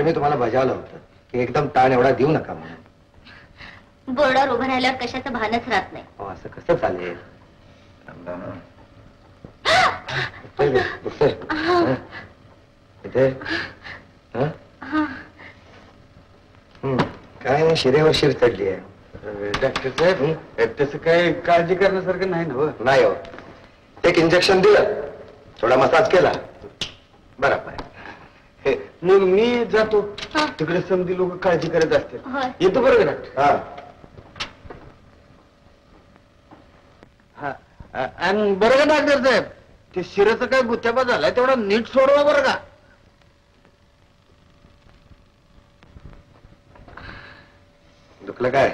अरे मी तुम्हाला बजावलं होतं की एकदम ताण एवढा देऊ नका म्हणून बोर्डावर उभं राहिल्यावर कशाचं भानच राहत नाही अहो, असं कसं चालेल थांबा ना. दुखतंय का? दुखतंय? हं? इथे हं? हं. काय नाही शिरेवर शिर चढली आहे डॉक्टर साहेब तसं काय काळजी करण्यासारखं नाही ना हो. नाही हो एक इंजेक्शन दिलं थोडा मसाज केला बरोबर हे, मग मी जातो. हा. तिकडे समधी लोक काळजी करत असतील. येतो बरं का डॉक्टर? हा. हा. अ- आणि बरं का डॉक्टर साहेब? ते शिराचा काय गुत्याबा झालाय तेवढा नीट सोडवा बरं का. दुखलं काय?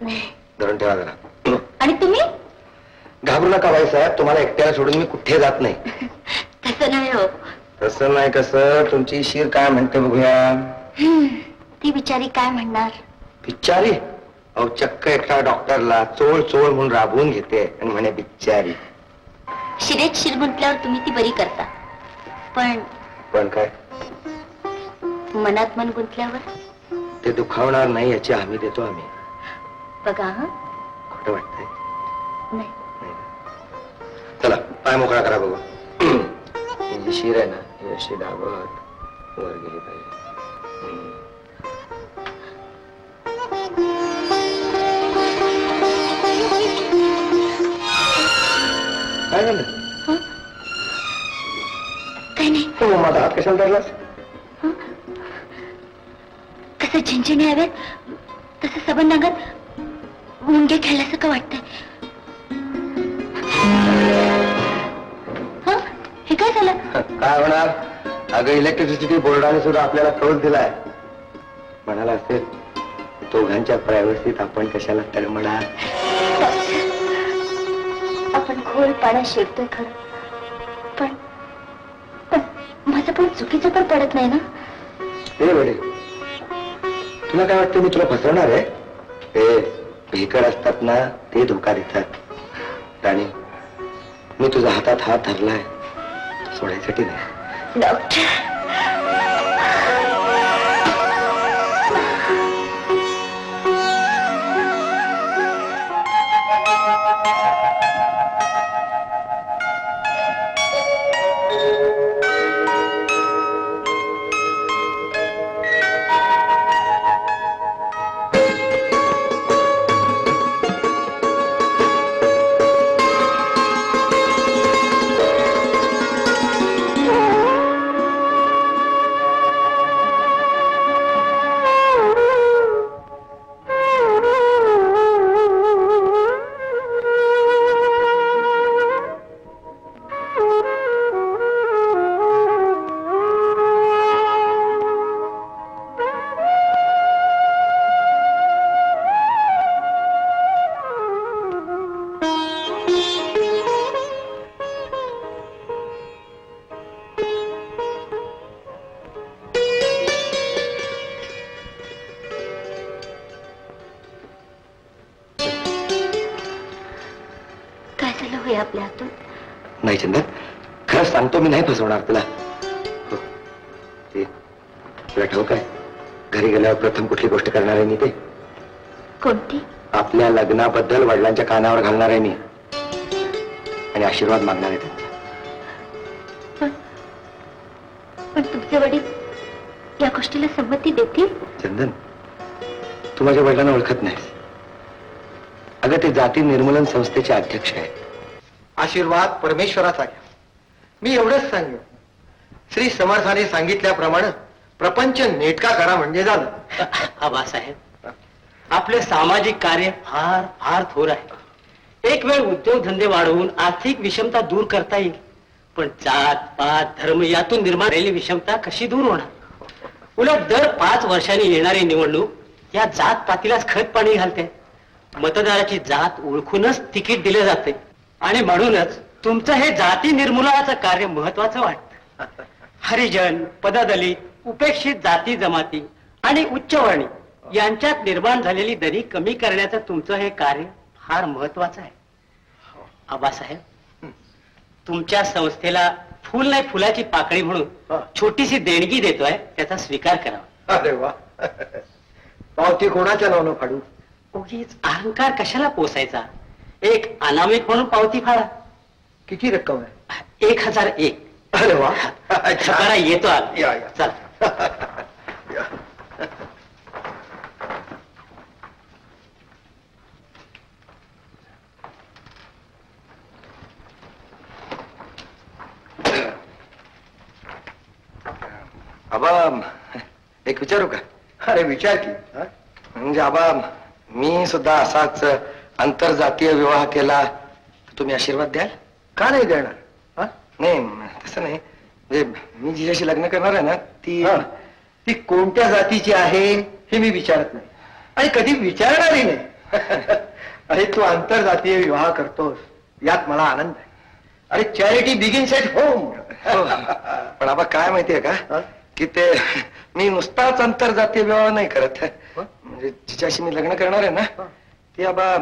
नाही. धरून ठेवा जरा. आणि तुम्ही? घाबरू नका बाई साहेब तुम्हाला एकट्याला सोडून मी कुठे जात नाही. तसं नाही हो. तसं नाही कसं तुमची शिर काय म्हणते बघूया. ती बिचारी काय म्हणणार? बिच्चारी अहो चक्क एकटा डॉक्टरला चोळ चोळ म्हणून राबवून घेते आणि म्हणे बिच्चारी शिरेत शिर गुंतल्यावर तुम्ही ती बरी करता. पण पण काय? मनात मन गुंतल्यावर? ते दुखावणार नाही याची हमी देतो आम्ही. बघा हा. खोटं वाटतंय? नाही? चला पाय मोकळा करा बघू. ही जी शिर आहे ना अशी डाबत वर गेली पाहिजे हम्म. काय झालं काय नाही तू माझा हात कशाला धरलास कसं झिंझिणी हवेत तसं अंगात मुंगे खेळल्यासारखं वाटतंय काय झालं? काय होणार? अगं इलेक्ट्रिसिटी बोर्डाने सुद्धा आपल्याला कळून दिलाय. म्हणाला असेल दोघांच्या प्रायव्हसीत आपण कशाला तळमळा आपण खोल पाण्यात शिरतोय खरं. पण पण माझं पण चुकीचं पण पडत नाही ना? हे बडे तुला काय वाटतं मी तुला फसवणार आहे? हे भेकड असतात ना ते धोका देतात. राणी मी तुझ्या हातात हात धरलाय. सोडायसाठी नाही डॉक्टर होय आपल्या हातून. नाही चंदन. खरंच सांगतो मी नाही फसवणार तुला. हो. ते तुला ठाऊक आहे? घरी गेल्यावर प्रथम कुठली गोष्ट करणार आहे मी ते? कोणती? आपल्या लग्नाबद्दल वडिलांच्या कानावर घालणार आहे मी. आणि आशीर्वाद मागणार आहे त्यांचा पण पण तुमचे वडील या गोष्टीला संमती देतील? चंदन तू माझ्या वडिलांना ओळखत नाहीस. अगं ते जाती निर्मूलन संस्थेचे अध्यक्ष आहेत. आशीर्वाद परमेश्वराचा घ्या. मी एवढंच सांगेन. श्री समर्थाने सांगितल्याप्रमाणे प्रपंच नेटका करा म्हणजे झालं. आबासाहेब आपले सामाजिक कार्य फार फार थोर आहे. एक वेळ उद्योगधंदे वाढवून आर्थिक विषमता दूर करता येईल. पण जात पात धर्म यातून निर्माण झालेली विषमता कशी दूर होणार? उलट दर पाच वर्षांनी येणारी निवडणूक या जात पातीलाच खत पाणी घालते. मतदाराची जात ओळखूनच तिकीट दिले जाते. आणि म्हणूनच तुमचं हे जाती निर्मूलनाचं कार्य महत्वाचं वाटतं. हरिजन पददलित उपेक्षित जाती जमाती आणि उच्चवर्णी यांच्यात निर्माण झालेली दरी कमी करण्याचं तुमचं हे कार्य फार महत्वाचं आहे. आबासाहेब तुमच्या संस्थेला फुल नाही फुलाची पाकळी म्हणून छोटीशी देणगी देतोय त्याचा स्वीकार करावा. अरे वा. पावती कोणाच्या नावानं फाडू? उगीच अहंकार कशाला पोसायचा? एक अनामिक म्हणून पावती फाडा. किती रक्कम आहे? एक हजार एक. अरे वा. येतो आत. या, या. चल. आबा एक विचारू का? अरे विचार की. हा? म्हणजे आबा मी सुद्धा असाच आंतरजातीय विवाह केला तर तुम्ही आशीर्वाद द्याल? का नाही देणार? हा? नाही तसं नाही. म्हणजे मी जिच्याशी लग्न करणार आहे ना ती ती कोणत्या जातीची आहे हे मी विचारत नाही. आणि कधी विचारणारही नाही. अरे तू आंतरजातीय विवाह करतोस यात मला आनंद आहे. अरे चॅरिटी बिगिन्स एट होम पण आबा काय माहितीये का? की ते मी नुसताच आंतरजातीय विवाह नाही करत. म्हणजे जिच्याशी मी लग्न करणार आहे ना ती आबा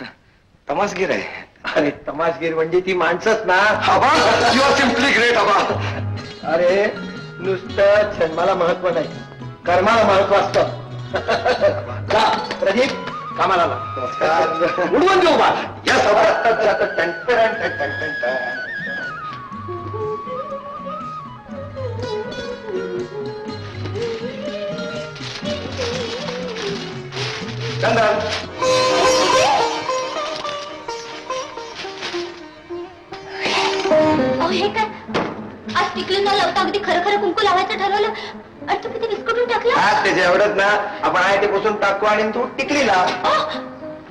तमासगीर आहे. अरे तमासगीर म्हणजे ती माणसंच ना. Aba you are simply great Aba. अरे नुसतं जन्माला महत्त्व नाही कर्माला महत्त्व असतं. जा, प्रदीप कामाला लाग. उडवून देऊ बा. या अहो आज टिकली न लावता अगदी खरं खरं कुंकू लावायचं ठरवलं. आणि तुम्ही ते विस्कटून टाकलं? आज त्याच्या एवढंच ना आपण आहे ते पुसून टाकू आणि तू टिकली लाव अहो,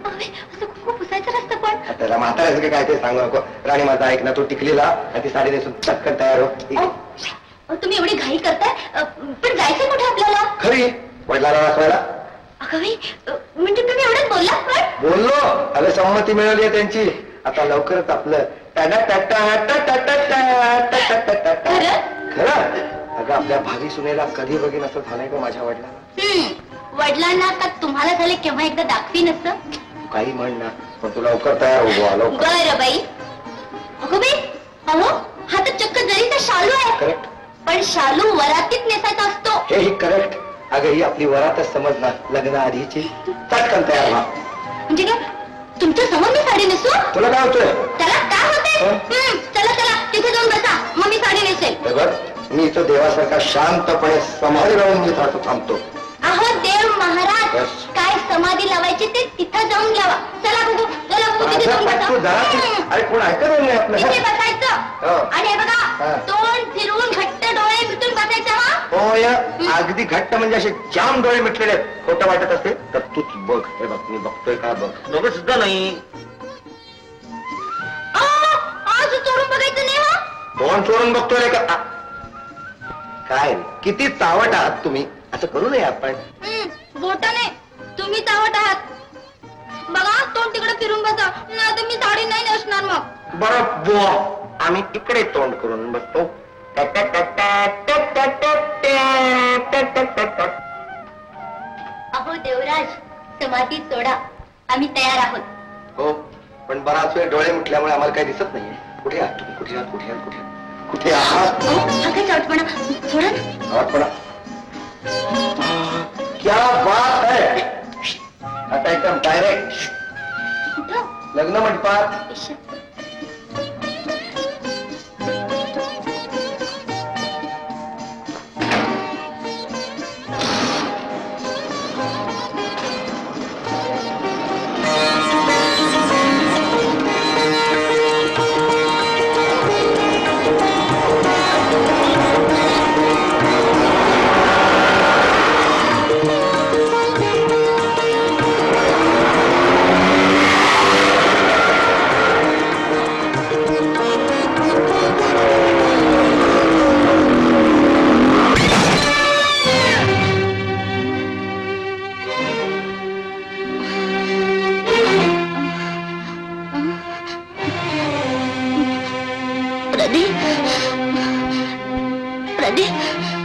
अरे, असं कुंकू पुसायचं नसतं पण. त्याला म्हाताऱ्याचं काय ते सांगू नको. राणी माझा ऐक ना तू टिकलीला आणि ती साडी नेसून चटकन तयार हो. अहो, अहो, तुम्ही एवढी घाई करताय. अ, पण जायचं कुठे आपल्याला? खरी. वडिलाला वाचवायला. अगं बाई, अ, म्हणजे तुम्ही एवढंच बोललात पण? बोललो. अरे संमती मिळवली आहे त्यांची. आता लवकरच आपलं खरं? अगं आपल्या भावी सुनेला कधी बघीन असं झालंय का माझ्या वडिलांना? वडिलांना का तुम्हाला झाले केव्हा एकदा दाखवी नसतं तू काही म्हण ना पण तू लवकर तयार हो बुवा, लवकर. बरं बाई. अगो बाई अहो हा तर चक्क जरीचा शालू आहे. करेक्ट पण शालू वरातीत नेसायचा असतो. हे ही करेक्ट अगं ही आपली वरातच समजणार लग्न आधीची चटकन तयार व्हा. म्हणजे काय? तुमच्यासमोर मी साडी नेसू? तुला काय होतंय? त्याला? चला चला तिथे जाऊन बसा. मग मी साडी नेसेल. हे बघ मी इथं देवासारखा शांतपणे समाधी लावून मी थांबतो थांबतो. अहो देव महाराज Yes. काय समाधी लावायची ते तिथं जाऊन लावा. चला बघू चला बघू तिथे माझा जाऊन पाठ तू जा. बसा अरे कोण ऐकत नाही आपलं? हं? बसायचं. हो. आणि हे बघा. तोंड फिरवून घट्ट डोळे मिटून बसायचं हा. होय अगदी घट्ट म्हणजे असे जाम डोळे मिटलेले आहेत. खोटं वाटत असते तर तूच बघ. हे बघ मी बघतोय का? बघ. बघत सुद्धा नाही. हा कोण चोरून बघतोय का. काय? किती चावट आहात तुम्ही असं करू नये आपण हं, बोटाने तुम्ही चावट आहात बघा तोंड तिकडे फिरून बसा नाही मी साडी नाही नेसणार मग बरं बुवा आम्ही तिकडे तोंड करून बसतो अहो देवराज समाधी सोडा आम्ही तयार आहोत हो पण बराच वेळ डोळे मिटल्यामुळे आम्हाला काही दिसत नाहीये कुठे आहात तुम्ही कुठे आहात कुठे आहात कुठे आहात कुठे आहात? अहो, हा काय चावटपणा सोडा ना. आवाज क्या बात है? आता एकदम डायरेक्ट कुठं? लग्न मंडपात. इश्श. प्रदीप प्रदीप